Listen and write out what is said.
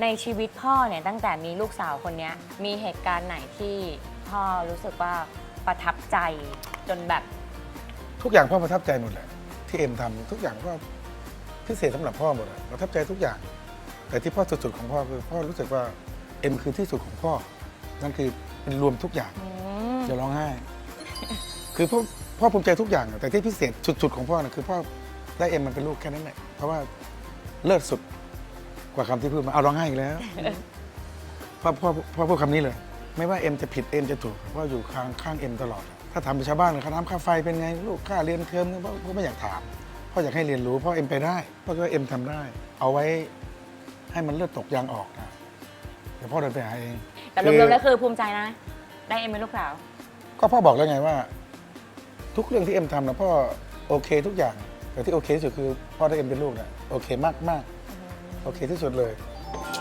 ในชีวิตพ่อเนี่ยตั้งแต่มีลูกสาวคนเนี้ยมีเหตุการณ์ไหนที่พ่อรู้สึกว่าประทับใจจนแบบ ทุกอย่างพ่อประทับใจหมดแหละที่เอ็มทำทุกอย่างก็พิเศษสำหรับพ่อหมดอะประทับใจทุกอย่าง แต่ที่พ่อสุดๆของพ่อคือพ่อรู้สึกว่าเอ็มคือที่สุดของพ่อ นั่นคือเป็นรวมทุกอย่าง อืมอย่าร้องไห้ คือพ่อพ่อภูมิใจทุกอย่างอะแต่ที่พิเศษสุดๆของพ่อนะคือพ่อได้เอ็มมันเป็นลูกแค่นั้นแหละ เพราะว่าเลิศสุด กว่าคำที่พูดมาเอาร้องไห้อีกแล้วพ่อพ่อพ่อพูดคำนี้เลย ไม่ว่าเอ็มจะผิดเอ็มจะถูกพ่ออยู่ข้างข้างเอ็มตลอด ถ้าถามชาวบ้านค่าน้ำค่าไฟเป็นไงลูกค่าเรียนเทอมพ่อพ่อไม่อยากถามพ่ออยากให้เรียนรู้พ่อเอ็มไปได้พ่อคิดว่าเอ็มทำได้ เอาไว้ให้มันเลือดตกยางออกนะเดี๋ยวพ่อเดินไปหาเอง แต่รวมๆแล้วคือภูมิใจนะ ได้เอ็มเป็นลูกสาว ก็พ่อบอกแล้วไงว่า ทุกเรื่องที่เอ็มทำนะพ่อโอเคทุกอย่างแต่ที่โอเคที่สุดคือพ่อได้เอ็มเป็นลูกนะโอเคมากมากๆ โอเคที่สุดเลย